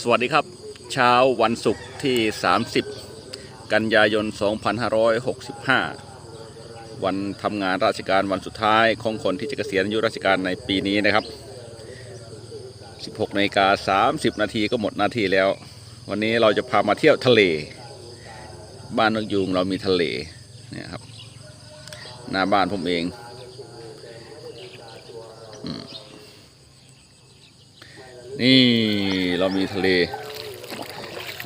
สวัสดีครับ เช้าวันศุกร์ที่ 30 กันยายน 2565 วันทำงานราชการวันสุดท้ายของคนที่จะเกษียณอายุราชการในปีนี้นะครับ 16นาฬิกา30 นาทีก็หมดนาทีแล้ว วันนี้เราจะพามาเที่ยวทะเล บ้านนกยูงเรามีทะเลเนี่ยครับหน้าบ้านผมเองอืม นี่เรามีทะเล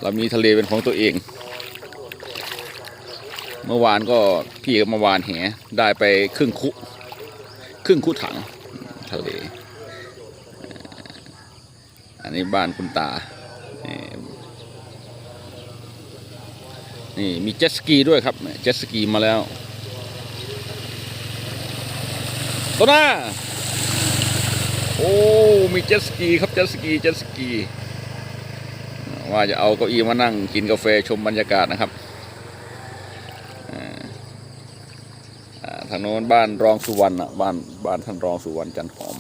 เรามีทะเลเป็นของตัวเอง เมื่อวานก็พี่ก็มาวานแหได้ไปครึ่งคุครึ่งคุถังทะเล อันนี้บ้านคุณตา นี่นี่มีเจ็ตสกีด้วยครับเจ็ตสกีมาแล้วตัวหน้า โอ้ มีเจ็ตสกีครับเจ็ตสกีเจ็ตสกี ว่าจะเอาเก้าอี้มานั่งกินกาแฟชมบรรยากาศนะครับทางโน้นบ้านรองสุวรรณอะบ้านบ้านท่านรองสุวรรณจันทร์หอม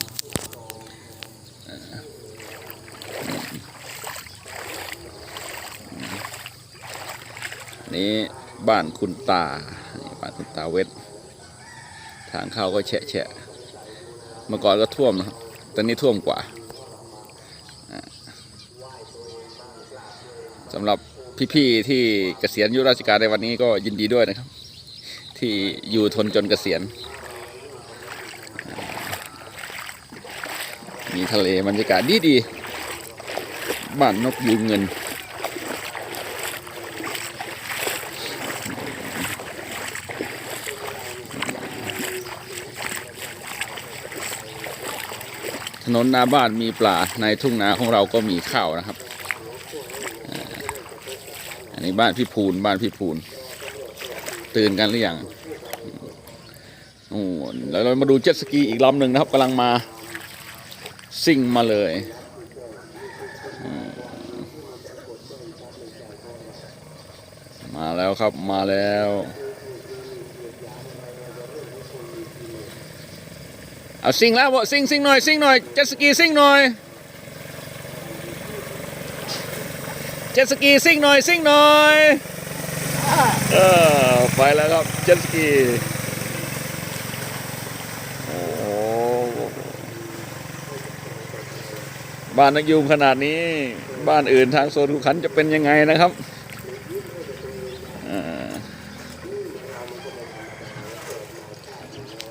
นี่บ้านคุณตาบ้านคุณตาเวททางเข้าก็แฉะแฉะเมื่อก่อนก็ท่วมนะครับ ตอนนี้ท่วมกว่าสำหรับพี่ๆที่เกษียณอายุราชการในวันนี้ก็ยินดีด้วยนะครับ ที่อยู่ทนจนเกษียณ มีทะเลบรรยากาศดีดีๆบ้านนกยูงเงิน ถนนหน้าบ้านมีปลาในทุ่งนาของเราก็มีข้าวนะครับอันนี้บ้านพี่พูนบ้านพี่พูนตื่นกันหรือยังโอ้แล้วเรามาดูเจ็ตสกีอีกลำหนึ่งนะครับกำลังมาซิ่งมาเลยมาแล้วครับมาแล้ว เอาซิ่งแล้วบ่ซิ่งซิ่งหน่อยซิ่งหน่อยเจ็ตสกีซิ่งหน่อยเจ็ตสกีซิ่งหน่อยซิ่งหน่อยเออไปแล้วครับเจ็ตสกีโอ้บ้านนักยูงขนาดนี้ บ้านอื่นทางโซนขุขันจะเป็นยังไงนะครับอ่า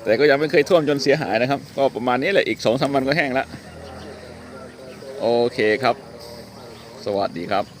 แต่ก็ยังไม่เคยท่วมจนเสียหายนะครับ ก็ประมาณนี้แหละอีกสองสามวันก็แห้งแล้ว โอเคครับ สวัสดีครับ